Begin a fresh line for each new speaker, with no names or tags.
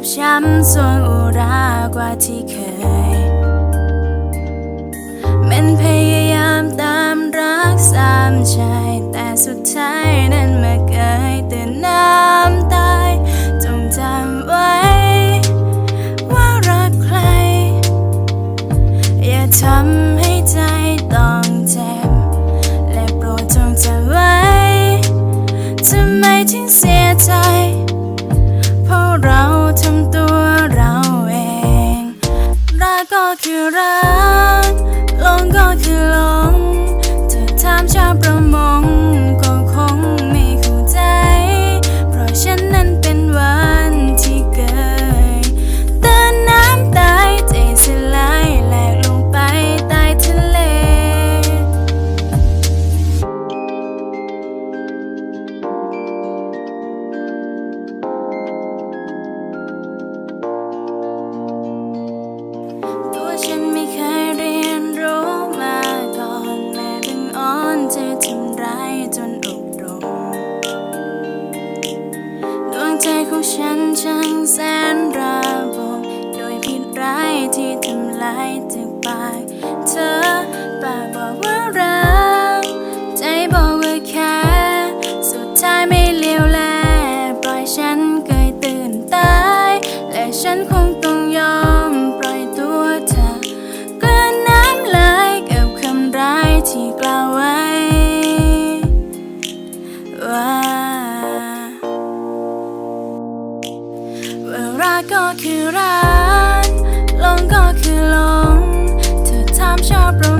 บช้ำสวงอุรากว่าที่เคย มันพยายามตามรักสามใจ แต่สุดท้ายนั้นมาเกยแต่น องรักก็คือรัก Sandra. ็คือรักลงก็คือลงเธอทำชอบรา